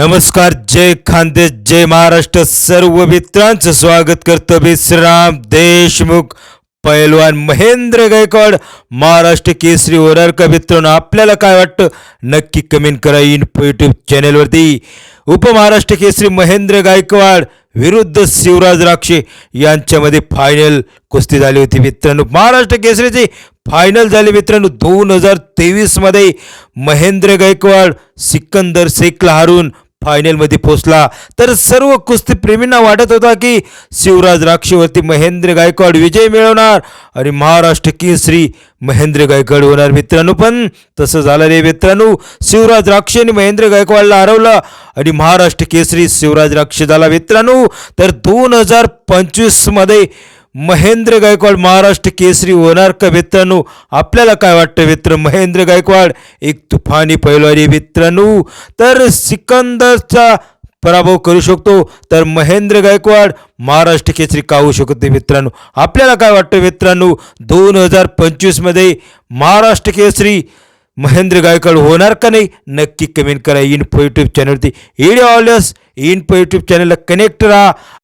नमस्कार जय खानदेश जय महाराष्ट्र सर्व मित्रांचं स्वागत करतो विश्राम देशमुख पैलवान महेंद्र गायकवाड महाराष्ट्र केसरी होणार का मित्रांनो आपल्याला काय वाटतं? नक्की कमेंट करा इन्फो यूट्यूब चॅनेलवरती उपमहाराष्ट्र केसरी महेंद्र गायकवाड विरुद्ध शिवराज राक्षे यांच्यामध्ये फायनल कुस्ती झाली होती मित्रांनो. महाराष्ट्र केसरीची फायनल झाली मित्रांनो दोन हजार तेवीसमध्ये महेंद्र गायकवाड सिकंदर शेखला हारून फायनलमध्ये पोचला तर सर्व कुस्तीप्रेमींना वाटत होता की शिवराज राक्षीवरती महेंद्र गायकवाड विजय मिळवणार आणि महाराष्ट्र केसरी महेंद्र गायकवाड होणार मित्रांनो. पण तसं झालं रे मित्रांनो. शिवराज राक्षी आणि महेंद्र गायकवाडला हरवलं आणि महाराष्ट्र केसरी शिवराज राक्षी झाला मित्रांनो. तर दोन हजार पंचवीसमध्ये महेंद्र गायकवाड महाराष्ट्र केसरी होणार का मित्रांनो? आपल्याला काय वाटतं मित्र? महेंद्र गायकवाड एक तुफानी पैलवारी मित्रांनो. तर सिकंदरचा पराभव करू शकतो. तर महेंद्र गायकवाड महाराष्ट्र केसरी का होऊ शकत नाही मित्रांनो? आपल्याला काय वाटतं मित्रांनो? दोन हजार पंचवीसमध्ये महाराष्ट्र केसरी महेंद्र गायकवाड होणार का नाही? नक्की कमेंट करा. इन्फो यूट्यूब चॅनलवरती व्हिडिओ ऑलस इन्फो यूट्यूब चॅनलला कनेक्ट राहा.